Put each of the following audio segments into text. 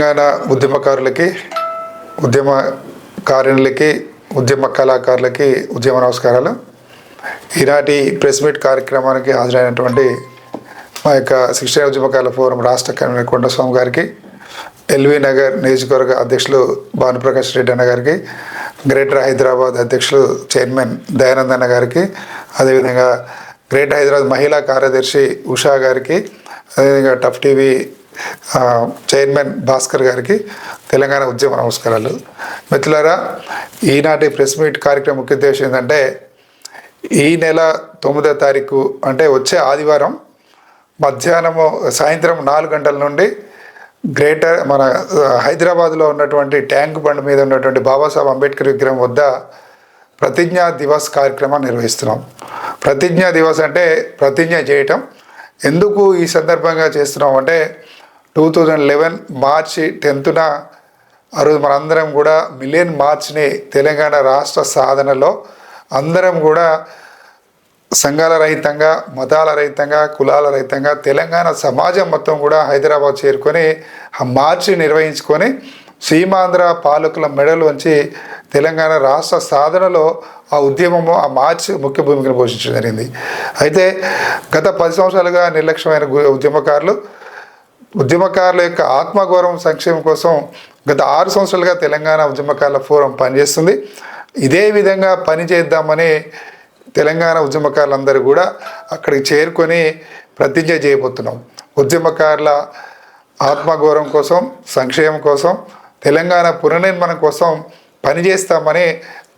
తెలంగాణ ఉద్యమకారులకి ఉద్యమకారిణులకి ఉద్యమ కళాకారులకి ఉద్యమ నమస్కారాలు. ఈనాటి ప్రెస్ మీట్ కార్యక్రమానికి హాజరైనటువంటి మా యొక్క శిక్షణ ఉద్యమకారుల ఫోరం రాష్ట్ర కన్వీనర్ కొండస్వామి గారికి ఎల్వి నగర్ నియోజకవర్గ అధ్యక్షులు భానుప్రకాష్ రెడ్డి అన్న గారికి గ్రేటర్ హైదరాబాద్ అధ్యక్షులు చైర్మన్ దయానంద్ అన్న గారికి అదేవిధంగా గ్రేటర్ హైదరాబాద్ మహిళా కార్యదర్శి ఉషా గారికి అదేవిధంగా టఫ్ టీవీ చైర్మన్ భాస్కర్ గారికి తెలంగాణ ఉద్యమ నమస్కారాలు. మిత్రులారా ఈనాటి ప్రెస్ మీట్ కార్యక్రమం ముఖ్య ఉద్దేశం ఏంటంటే ఈ నెల తొమ్మిదో తారీఖు అంటే వచ్చే ఆదివారం మధ్యాహ్నము సాయంత్రం నాలుగు గంటల నుండి గ్రేటర్ మన హైదరాబాద్లో ఉన్నటువంటి ట్యాంక్ బండ్ మీద ఉన్నటువంటి బాబాసాహెబ్ అంబేద్కర్ విగ్రహం వద్ద ప్రతిజ్ఞా దివస్ కార్యక్రమాన్ని నిర్వహిస్తున్నాం. ప్రతిజ్ఞా దివస్ అంటే ప్రతిజ్ఞ చేయటం. ఎందుకు ఈ సందర్భంగా చేస్తున్నాం అంటే టూ థౌజండ్ లెవెన్ మార్చి టెన్త్న ఆ రోజు మనందరం కూడా మిలియన్ మార్చ్ని తెలంగాణ రాష్ట్ర సాధనలో అందరం కూడా సంఘాల రహితంగా మతాల రహితంగా కులాల రహితంగా తెలంగాణ సమాజం మొత్తం కూడా హైదరాబాద్ చేరుకొని ఆ మార్చి నిర్వహించుకొని సీమాంధ్ర పాలకుల మెడలు వంచి తెలంగాణ రాష్ట్ర సాధనలో ఆ ఉద్యమము ఆ మార్చ్ ముఖ్య భూమికను పోషించడం జరిగింది. అయితే గత పది సంవత్సరాలుగా నిర్లక్ష్యమైన గు- ఉద్యమకారులు ఉద్యమకారుల యొక్క ఆత్మగౌరవం సంక్షేమం కోసం గత ఆరు సంవత్సరాలుగా తెలంగాణ ఉద్యమకారుల ఫోరం పనిచేస్తుంది. ఇదే విధంగా పనిచేద్దామని తెలంగాణ ఉద్యమకారులందరూ కూడా అక్కడికి చేరుకొని ప్రతిజ్ఞ చేయబోతున్నాం. ఉద్యమకారుల ఆత్మగౌరవం కోసం సంక్షేమం కోసం తెలంగాణ పునర్నిర్మాణం కోసం పనిచేస్తామని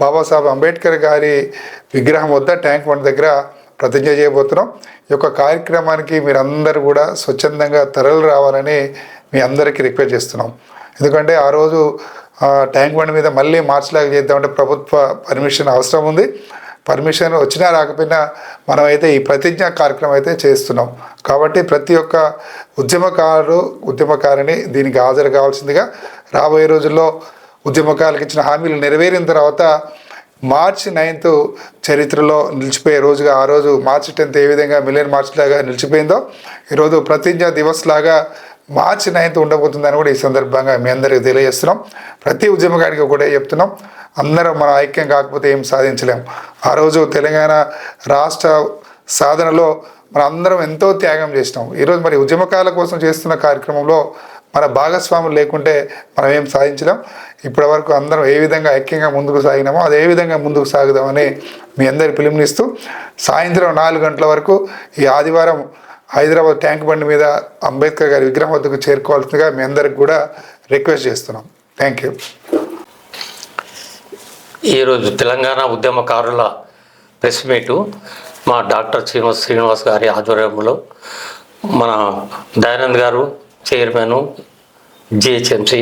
బాబాసాహెబ్ అంబేద్కర్ గారి విగ్రహం వద్ద ట్యాంక్ బండ్ దగ్గర ప్రతిజ్ఞ చేయబోతున్నాం. యొక్క కార్యక్రమానికి మీరందరూ కూడా స్వచ్ఛందంగా తరలి రావాలని మీ అందరికీ రిక్వెస్ట్ చేస్తున్నాం. ఎందుకంటే ఆ రోజు ఆ, ట్యాంక్ బండ్ మీద మళ్ళీ మార్చిలాగా చేద్దామంటే ప్రభుత్వ పర్మిషన్ అవసరం ఉంది. పర్మిషన్ వచ్చినా రాకపోయినా మనమైతే ఈ ప్రతిజ్ఞ కార్యక్రమం అయితే చేస్తున్నాం. కాబట్టి ప్రతి ఒక్క ఉద్యమకారుడు ఉద్యమకారిని దీనికి హాజరు కావాల్సిందిగా రాబోయే రోజుల్లో ఉద్యమకారులకు ఇచ్చిన హామీలు నెరవేరిన తర్వాత మార్చి నైన్త్ చరిత్రలో నిలిచిపోయే రోజుగా ఆ రోజు మార్చి టెన్త్ ఏ విధంగా మిలియన్ మార్చ్ లాగా నిలిచిపోయిందో ఈరోజు ప్రతిజ్ఞ దివస్ లాగా మార్చి నైన్త్ ఉండబోతుందని కూడా ఈ సందర్భంగా మీ అందరికీ తెలియజేస్తున్నాం. ప్రతి ఉద్యమకారికి కూడా చెప్తున్నాం. అందరం మన ఐక్యం కాకపోతే ఏం సాధించలేం. ఆ రోజు తెలంగాణ రాష్ట్ర సాధనలో మనం అందరం ఎంతో త్యాగం చేసినాం. ఈరోజు మరి ఉద్యమకాల కోసం చేస్తున్న కార్యక్రమంలో మన భాగస్వాములు లేకుంటే మనం ఏం సాధించలేం. ఇప్పటి వరకు అందరం ఏ విధంగా ఐక్యంగా ముందుకు సాగినామో అదే విధంగా ముందుకు సాగుదామని మీ అందరి పిలుపునిస్తూ సాయంత్రం నాలుగు గంటల వరకు ఈ ఆదివారం హైదరాబాద్ ట్యాంక్ బండి మీద అంబేద్కర్ గారి విగ్రహం వద్దకు చేరుకోవాల్సిందిగా మీ అందరికి కూడా రిక్వెస్ట్ చేస్తున్నాం. Thank you. ఈరోజు తెలంగాణ ఉద్యమకారుల ప్రెస్ మీటు మా డాక్టర్ శ్రీనివాస్ శ్రీనివాస్ గారి ఆధ్వర్యంలో మన దయానంద్ గారు చైర్మన్ జిహెచ్ఎంసి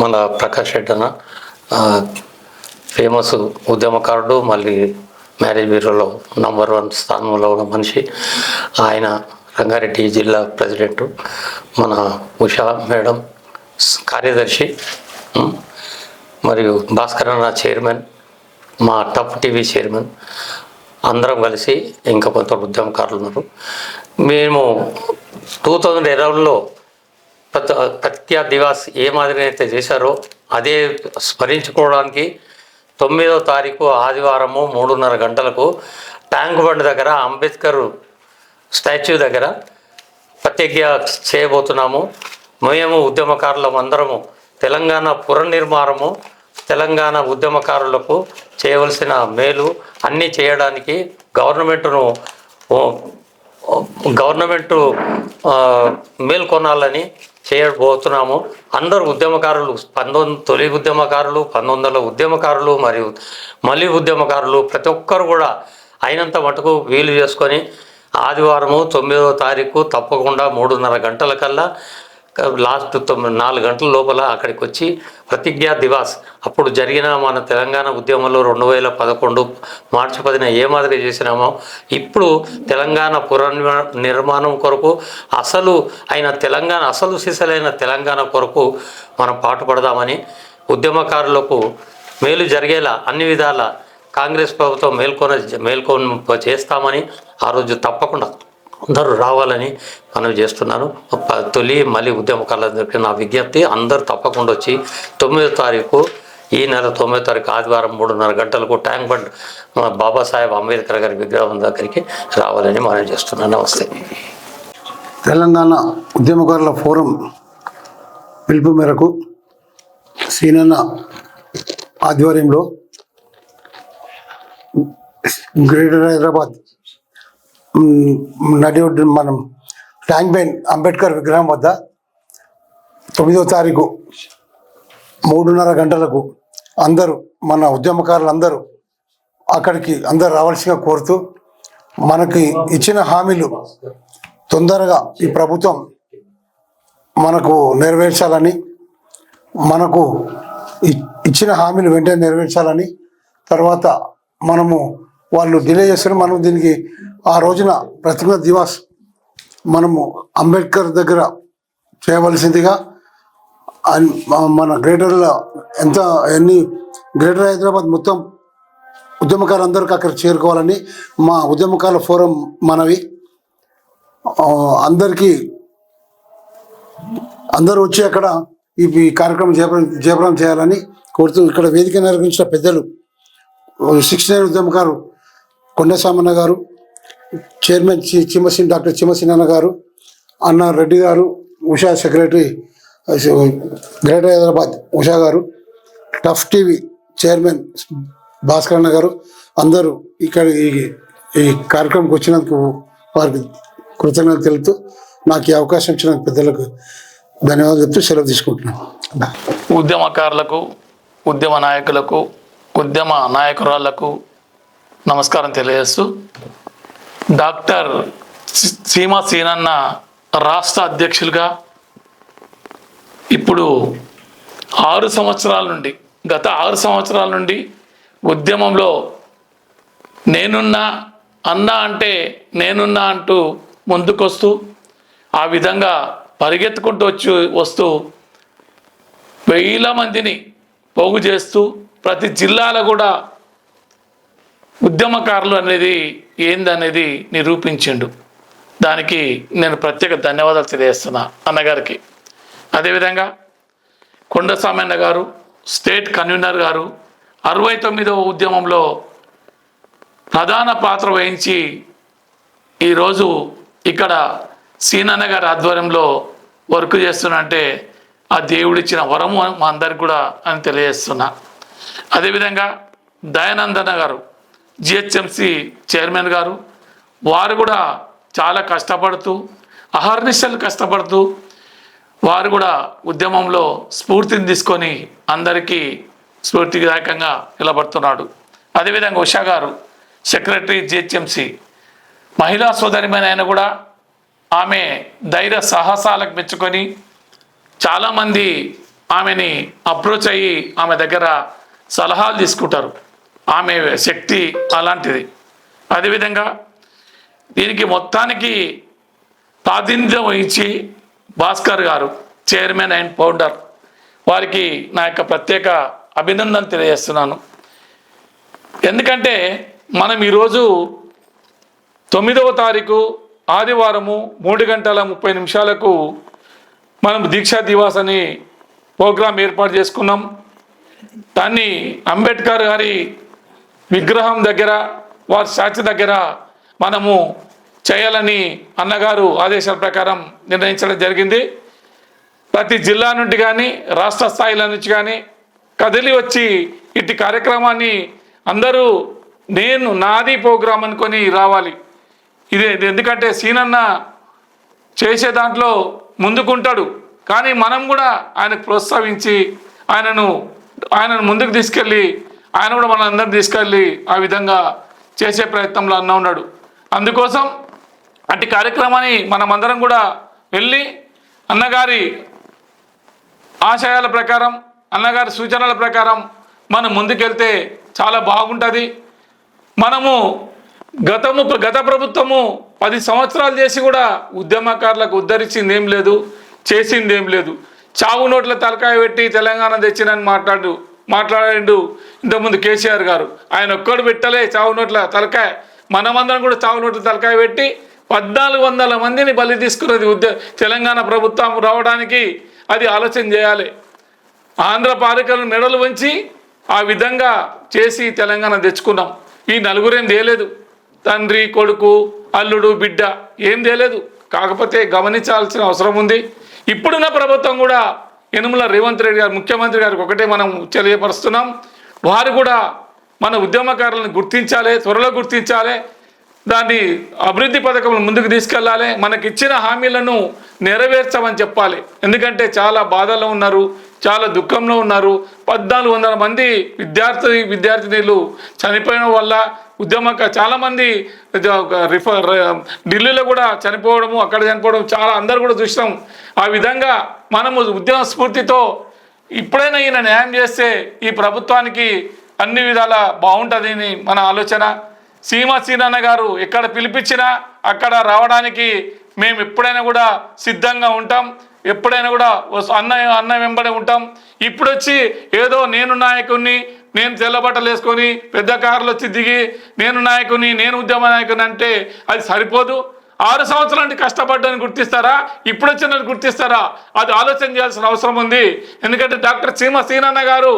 మన ప్రకాష్ రెడ్డి అన్న ఫేమస్ ఉద్యమకారుడు మళ్ళీ మ్యారేజ్ బ్యూరోలో నంబర్ వన్ స్థానంలో ఉన్న మనిషి. ఆయన రంగారెడ్డి జిల్లా ప్రెసిడెంట్. మన ఉషా మేడం కార్యదర్శి మరియు భాస్కర్ అన్న చైర్మన్ మా టప్ టీవీ చైర్మన్. అందరం కలిసి ఇంకా కొంత ఉద్యమకారులు ఉన్నారు. మేము టూ థౌజండ్ ఇరవైలో కత్యా దివాస్ ఏ మాదిరినైతే అయితే చేశారో అదే స్మరించుకోవడానికి తొమ్మిదో తారీఖు ఆదివారము మూడున్నర గంటలకు ట్యాంక్ బండ్ దగ్గర అంబేద్కర్ స్టాచ్యూ దగ్గర ప్రత్యేక చేయబోతున్నాము. మేము ఉద్యమకారులం అందరము తెలంగాణ పునర్నిర్మాణము తెలంగాణ ఉద్యమకారులకు చేయవలసిన మేలు అన్నీ చేయడానికి గవర్నమెంట్ను గవర్నమెంటు మేల్కొనాలని చేయబోతున్నాము. అందరు ఉద్యమకారులు పంతొమ్మిది తొలి ఉద్యమకారులు పంతొమ్మిది వందల ఉద్యమకారులు మరియు మళ్ళీ ఉద్యమకారులు ప్రతి ఒక్కరు కూడా అయినంత మటుకు వీలు చేసుకొని ఆదివారము తొమ్మిదవ తారీఖు తప్పకుండా మూడున్నర గంటల కల్లా లాస్ట్ తొమ్మిది నాలుగు గంటల లోపల అక్కడికి వచ్చి ప్రతిజ్ఞా దివాస్. అప్పుడు జరిగిన మన తెలంగాణ ఉద్యమంలో రెండు వేల పదకొండు మార్చి పదిన ఏ మాదిరి చేసినామో ఇప్పుడు తెలంగాణ పునర్నిర్మా నిర్మాణం కొరకు అసలు అయిన తెలంగాణ అసలు సిసలైన తెలంగాణ కొరకు మనం పాటుపడదామని ఉద్యమకారులకు మేలు జరిగేలా అన్ని విధాల కాంగ్రెస్ ప్రభుత్వం మేల్కొన మేల్కొని చేస్తామని ఆ రోజు తప్పకుండా అందరూ రావాలని మనం చేస్తున్నాను. ప- తొలి మళ్ళీ ఉద్యమకారులందరికీ నా విజ్ఞప్తి అందరూ తప్పకుండా వచ్చి తొమ్మిదో తారీఖు ఈ నెల తొమ్మిదో తారీఖు ఆదివారం మూడున్నర గంటలకు ట్యాంక్ బండ్ బాబాసాహెబ్ అంబేద్కర్ గారి విగ్రహం దగ్గరికి రావాలని మనం చేస్తున్నాను. నమస్తే. తెలంగాణ ఉద్యమకారుల ఫోరం పిలుపు మేరకు సీనన్న ఆధ్వర్యంలో గ్రేటర్ హైదరాబాద్ నడి మనం ట్యాంక్ బైన్ అంబేద్కర్ విగ్రహం వద్ద తొమ్మిదో తారీఖు మూడున్నర గంటలకు అందరూ మన ఉద్యమకారులందరూ అక్కడికి అందరు రావాల్సిగా కోరుతూ మనకి ఇచ్చిన హామీలు తొందరగా ఈ ప్రభుత్వం మనకు నెరవేర్చాలని మనకు ఇ- ఇచ్చిన హామీలు వెంటనే నెరవేర్చాలని తర్వాత మనము వాళ్ళు డిలే చేస్తారు. మనం దీనికి ఆ రోజున ప్రతిమ దివాస్ మనము అంబేద్కర్ దగ్గర చేయవలసిందిగా మన గ్రేటర్లో ఎంత ఎన్ని గ్రేటర్ హైదరాబాద్ మొత్తం ఉద్యమకారులు అందరికీ అక్కడ చేరుకోవాలని మా ఉద్యమకారుల ఫోరం మనవి. అందరికీ అందరూ వచ్చి అక్కడ ఈ కార్యక్రమం జయప్రదం జయప్రదం చేయాలని కోరుతూ ఇక్కడ వేదిక నిర్వహించిన పెద్దలు సిక్స్టీ నైన్ ఉద్యమకారు కొండసామన్న గారు చైర్మన్ చి చిమ్మసిన్ డాక్టర్ చిమ్మసినన్న గారు అన్న Reddy garu Usha secretary greater Hyderabad Usha garu tough TV chairman Bhaskar అన్న గారు అందరూ ఇక్కడ ఈ ఈ కార్యక్రమంకి వచ్చినందుకు వారికి కృతజ్ఞతలు తెలుపుతూ నాకు ఈ అవకాశం ఇచ్చిన పెద్దలకు ధన్యవాదాలు చెప్తూ సెలవు తీసుకుంటున్నాను. ఉద్యమకారులకు ఉద్యమ నాయకులకు ఉద్యమ నాయకురాళ్ళకు నమస్కారం తెలియజేస్తూ డాక్టర్ సీమా సీనన్న రాష్ట్ర అధ్యక్షులుగా ఇప్పుడు ఆరు సంవత్సరాల నుండి గత ఆరు సంవత్సరాల నుండి ఉద్యమంలో నేనున్నా అన్నా అంటే నేనున్నా అంటూ ముందుకొస్తూ ఆ విధంగా పరిగెత్తుకుంటూ వచ్చి వస్తూ వేల మందిని పోగు చేస్తూ ప్రతి జిల్లాలో కూడా ఉద్యమకారులు అనేది ఏందనేది నిరూపించిండు. దానికి నేను ప్రత్యేక ధన్యవాదాలు తెలియజేస్తున్నా అన్నగారికి. అదేవిధంగా కొండసామన్న గారు స్టేట్ కన్వీనర్ గారు అరవై తొమ్మిదవ ఉద్యమంలో ప్రధాన పాత్ర వహించి ఈరోజు ఇక్కడ సీనన్న గారి ఆధ్వర్యంలో వర్క్ చేస్తున్నంటే ఆ దేవుడిచ్చిన వరము మా అందరికి కూడా అని తెలియజేస్తున్నా. అదేవిధంగా దయానందన గారు జిహెచ్ఎంసి చైర్మన్ గారు వారు కూడా చాలా కష్టపడుతూ అహర్నిశలు కష్టపడుతూ వారు కూడా ఉద్యమంలో స్ఫూర్తిని తీసుకొని అందరికీ స్ఫూర్తిదాయకంగా నిలబడుతున్నాడు. అదేవిధంగా ఉషా గారు సెక్రటరీ జిహెచ్ఎంసి. మహిళా సోదరిమైన ఆయన కూడా ఆమె ధైర్య సాహసాలకు మెచ్చుకొని చాలామంది ఆమెని అప్రోచ్ అయ్యి ఆమె దగ్గర సలహాలు తీసుకుంటారు. ఆమె శక్తి అలాంటిది. అదేవిధంగా దీనికి మొత్తానికి ప్రాతినిధ్యం వహించి భాస్కర్ గారు చైర్మన్ అండ్ ఫౌండర్ వారికి నా యొక్క ప్రత్యేక అభినందన తెలియజేస్తున్నాను. ఎందుకంటే మనం ఈరోజు తొమ్మిదవ తారీఖు ఆదివారము మూడు గంటల ముప్పై నిమిషాలకు మనం దీక్షా దివాస్ అని ప్రోగ్రాం ఏర్పాటు చేసుకున్నాం. దాన్ని అంబేద్కర్ గారి విగ్రహం దగ్గర వారి స్టాచ్యూ దగ్గర మనము చేయాలని అన్నగారు ఆదేశాల ప్రకారం నిర్ణయించడం జరిగింది. ప్రతి జిల్లా నుండి కానీ రాష్ట్ర స్థాయిల నుంచి కానీ కదిలి వచ్చి ఇటు కార్యక్రమాన్ని అందరూ నేను నాది ప్రోగ్రాం అనుకొని రావాలి. ఇది ఇది ఎందుకంటే సీనన్న చేసే దాంట్లో ముందుకుంటాడు. కానీ మనం కూడా ఆయనకు ప్రోత్సహించి ఆయనను ఆయనను ముందుకు తీసుకెళ్ళి ఆయన కూడా మన అందరిని తీసుకెళ్ళి ఆ విధంగా చేసే ప్రయత్నంలో అన్న ఉన్నాడు. అందుకోసం అట్టి కార్యక్రమాన్ని మనమందరం కూడా వెళ్ళి అన్నగారి ఆశయాల ప్రకారం అన్నగారి సూచనల ప్రకారం మనం ముందుకెళ్తే చాలా బాగుంటుంది. మనము గతము గత ప్రభుత్వము పది సంవత్సరాలు చేసి కూడా ఉద్యమకారులకు ఉద్ధరించింది ఏం లేదు చేసింది ఏం లేదు. చావు నోట్ల తలకాయ పెట్టి తెలంగాణ తెచ్చినని మాట్లాడు మాట్లాడాడు. ఇంతకుముందు కేసీఆర్ గారు. ఆయన ఒక్కడు పెట్టలే చావు నోట్ల తలకాయ. మనమందరం కూడా చావు నోట్ల తలకాయ పెట్టి పద్నాలుగు వందల మందిని బలి తీసుకున్నది ఉద్య తెలంగాణ ప్రభుత్వం రావడానికి అది ఆలోచన చేయాలి. ఆంధ్ర పాలకులను మెడలు వంచి ఆ విధంగా చేసి తెలంగాణ తెచ్చుకున్నాం. ఈ నలుగురేం తేలేదు. తండ్రి కొడుకు అల్లుడు బిడ్డ ఏం తేలేదు. కాకపోతే గమనించాల్సిన అవసరం ఉంది. ఇప్పుడున్న ప్రభుత్వం కూడా యనుమల రేవంత్ రెడ్డి గారు ముఖ్యమంత్రి గారికి ఒకటే మనం తెలియపరుస్తున్నాం. వారు కూడా మన ఉద్యమకారులను గుర్తించాలి త్వరలో గుర్తించాలి. దాన్ని అభివృద్ధి పథకం ముందుకు తీసుకెళ్ళాలి. మనకి ఇచ్చిన హామీలను నెరవేర్చమని చెప్పాలి. ఎందుకంటే చాలా బాధలో ఉన్నారు చాలా దుఃఖంలో ఉన్నారు. పద్నాలుగు వందల మంది విద్యార్థి విద్యార్థినీలు చనిపోయిన వల్ల ఉద్యమక చాలామంది రిఫర్ ఢిల్లీలో కూడా చనిపోవడము అక్కడ చనిపోవడం చాలా అందరు కూడా చూసినాం. ఆ విధంగా మనము ఉద్యమ స్ఫూర్తితో ఇప్పుడైనా ఈయన న్యాయం చేస్తే ఈ ప్రభుత్వానికి అన్ని విధాల బాగుంటుందని మన ఆలోచన. సీమ సీనన్న గారు ఎక్కడ పిలిపించినా అక్కడ రావడానికి మేము ఎప్పుడైనా కూడా సిద్ధంగా ఉంటాం. ఎప్పుడైనా కూడా అన్న అన్న వెంబడే ఉంటాం. ఇప్పుడు వచ్చి ఏదో నేను నాయకుడిని నేను తెల్లబట్టలు వేసుకొని పెద్ద కార్లు వచ్చి దిగి నేను నాయకుని నేను ఉద్యమ నాయకుని అంటే అది సరిపోదు. ఆరు సంవత్సరానికి కష్టపడ్డాన్ని గుర్తిస్తారా? ఇప్పుడు వచ్చిన గుర్తిస్తారా? అది ఆలోచన చేయాల్సిన అవసరం ఉంది. ఎందుకంటే డాక్టర్ సీమ సీనన్న గారు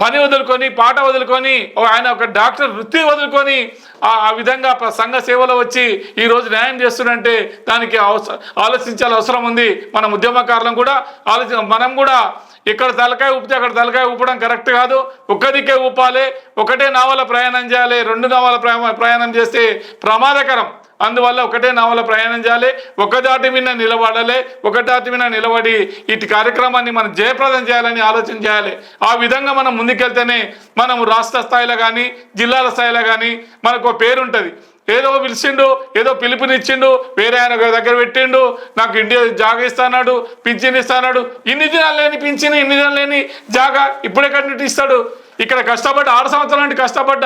పని వదులుకొని పాట వదులుకొని ఓ ఆయన ఒక డాక్టర్ వృత్తి వదులుకొని ఆ విధంగా సంఘ సేవలో వచ్చి ఈరోజు న్యాయం చేస్తుందంటే దానికి అవసరం ఆలోచించాల్సిన అవసరం ఉంది. మన ఉద్యమకారులను కూడా ఆలోచన మనం కూడా ఇక్కడ తలకాయ ఊపితే అక్కడ తలకాయ ఊపడం కరెక్ట్ కాదు. ఒక్క దిక్కే ఊపాలి. ఒకటే నావల ప్రయాణం చేయాలి. రెండు నావల ప్రయాణం చేస్తే ప్రమాదకరం. అందువల్ల ఒకటే నావల ప్రయాణం చేయాలి. ఒక దాటి మీద నిలబడాలి. ఒక దాటి మీద నిలబడి ఇటు కార్యక్రమాన్ని మనం జయప్రదం చేయాలని ఆలోచన చేయాలి. ఆ విధంగా మనం ముందుకెళ్తేనే మనం రాష్ట్ర స్థాయిలో కానీ జిల్లాల స్థాయిలో కానీ మనకు పేరుంటుంది. పేరు ఉంటుంది ఏదో పిలిచిండు ఏదో పిలుపునిచ్చిండు వేరే ఆయన ఒక దగ్గర పెట్టిండు నాకు ఇండియా జాగా ఇస్తాడు పింఛన్ ఇస్తాడు ఇన్ని దినాలు లేని పింఛన్ ఇన్ని దినాలు లేని జాగా ఇప్పుడే నుండి ఇస్తాడు. ఇక్కడ కష్టపడ్డ ఆరు సంవత్సరాల నుండి కష్టపడ్డ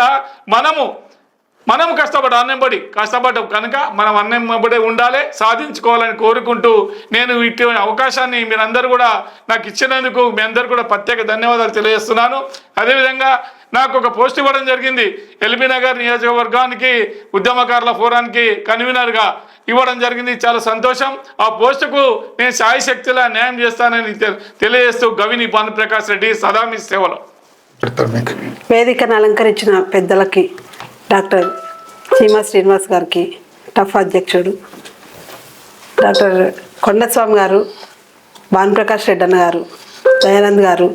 మనము మనం కష్టపడ్డ అన్నెంబడి కష్టపడ్డాం కనుక మనం అన్నంబడే ఉండాలి సాధించుకోవాలని కోరుకుంటూ నేను ఇటు అవకాశాన్ని మీరందరూ కూడా నాకు ఇచ్చినందుకు మీ అందరు కూడా ప్రత్యేక ధన్యవాదాలు తెలియజేస్తున్నాను. అదేవిధంగా నాకు ఒక పోస్ట్ ఇవ్వడం జరిగింది. ఎల్బీ నగర్ నియోజకవర్గానికి ఉద్యమకారుల ఫోరానికి కన్వీనర్గా ఇవ్వడం జరిగింది. చాలా సంతోషం. ఆ పోస్టుకు నేను శాయశక్తిలా న్యాయం చేస్తానని తెలియజేస్తూ గవిని భానుప్రకాష్ రెడ్డి సదా మీ సేవలో. వేదికను అలంకరించిన పెద్దలకి డాక్టర్ చీమా శ్రీనివాస్ గారికి టఫ్ అధ్యక్షుడు డాక్టర్ కొండస్వామి గారు భానుప్రకాష్ రెడ్డి అన్న గారు దయానంద్ గారు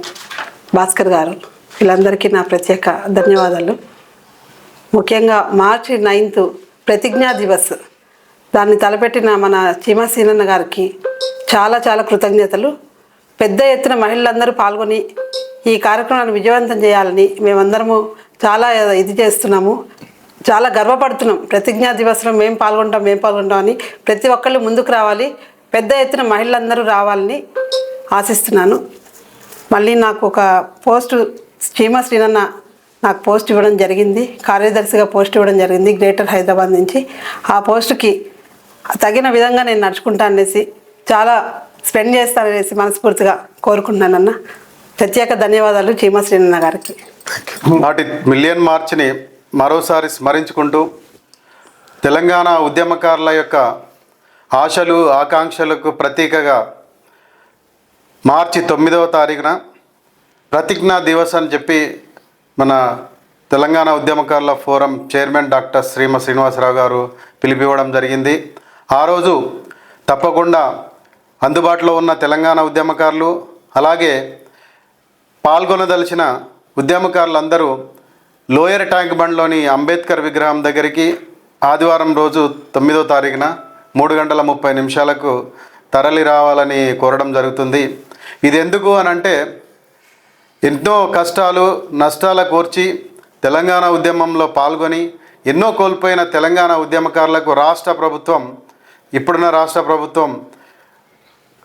భాస్కర్ గారు. వీళ్ళందరికీ నా ప్రత్యేక ధన్యవాదాలు. ముఖ్యంగా మార్చి నైన్త్ ప్రతిజ్ఞా దివస్. దాన్ని తలపెట్టిన మన చీమసీనన్న గారికి చాలా చాలా కృతజ్ఞతలు. పెద్ద ఎత్తున మహిళలందరూ పాల్గొని ఈ కార్యక్రమాన్ని విజయవంతం చేయాలని మేమందరము చాలా ఇది చేస్తున్నాము. చాలా గర్వపడుతున్నాం. ప్రతిజ్ఞా దివస్లో మేము పాల్గొంటాం మేము పాల్గొంటాం అని ప్రతి ఒక్కళ్ళు ముందుకు రావాలి. పెద్ద ఎత్తున మహిళలందరూ రావాలని ఆశిస్తున్నాను. మళ్ళీ నాకు ఒక పోస్టు చీమ శ్రీనన్న నాకు పోస్ట్ ఇవ్వడం జరిగింది. కార్యదర్శిగా పోస్ట్ ఇవ్వడం జరిగింది గ్రేటర్ హైదరాబాద్ నుంచి. ఆ పోస్టుకి తగిన విధంగా నేను నడుచుకుంటాను అనేసి చాలా స్పెండ్ చేస్తాననేసి మనస్ఫూర్తిగా కోరుకుంటున్నానన్న. ప్రత్యేక ధన్యవాదాలు చీమా శ్రీనన్న గారికి. నాటి మిలియన్ మార్చిని మరోసారి స్మరించుకుంటూ తెలంగాణ ఉద్యమకారుల యొక్క ఆశలు ఆకాంక్షలకు ప్రతీకగా మార్చి తొమ్మిదవ తారీఖున ప్రతిజ్ఞా దివస్ అని చెప్పి మన తెలంగాణ ఉద్యమకారుల ఫోరం చైర్మన్ డాక్టర్ శ్రీమ శ్రీనివాసరావు గారు పిలిపివ్వడం జరిగింది. ఆ రోజు తప్పకుండా అందుబాటులో ఉన్న తెలంగాణ ఉద్యమకారులు అలాగే పాల్గొనదలిచిన ఉద్యమకారులందరూ లోయర్ ట్యాంక్ బండ్లోని అంబేద్కర్ విగ్రహం దగ్గరికి ఆదివారం రోజు తొమ్మిదో తారీఖున మూడు గంటల ముప్పై నిమిషాలకు తరలి రావాలని కోరడం జరుగుతుంది. ఇది ఎందుకు అని అంటే ఎన్నో కష్టాలు నష్టాల కోర్చి తెలంగాణ ఉద్యమంలో పాల్గొని ఎన్నో కోల్పోయిన తెలంగాణ ఉద్యమకారులకు రాష్ట్ర ప్రభుత్వం ఇప్పుడున్న రాష్ట్ర ప్రభుత్వం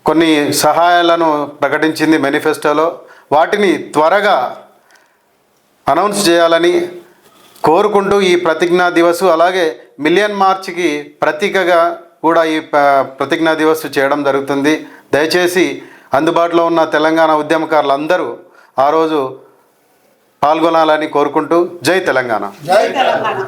కొన్ని సహాయాలను ప్రకటించింది మేనిఫెస్టోలో. వాటిని త్వరగా అనౌన్స్ చేయాలని కోరుకుంటూ ఈ ప్రతిజ్ఞా దివస్ అలాగే మిలియన్ మార్చ్కి ప్రతీకగా కూడా ఈ ప్రతిజ్ఞా దివస్ చేయడం జరుగుతుంది. దయచేసి అందుబాటులో ఉన్న తెలంగాణ ఉద్యమకారులందరూ ఆ రోజు పాల్గొనాలని కోరుకుంటూ జై తెలంగాణ. జై తెలంగాణ.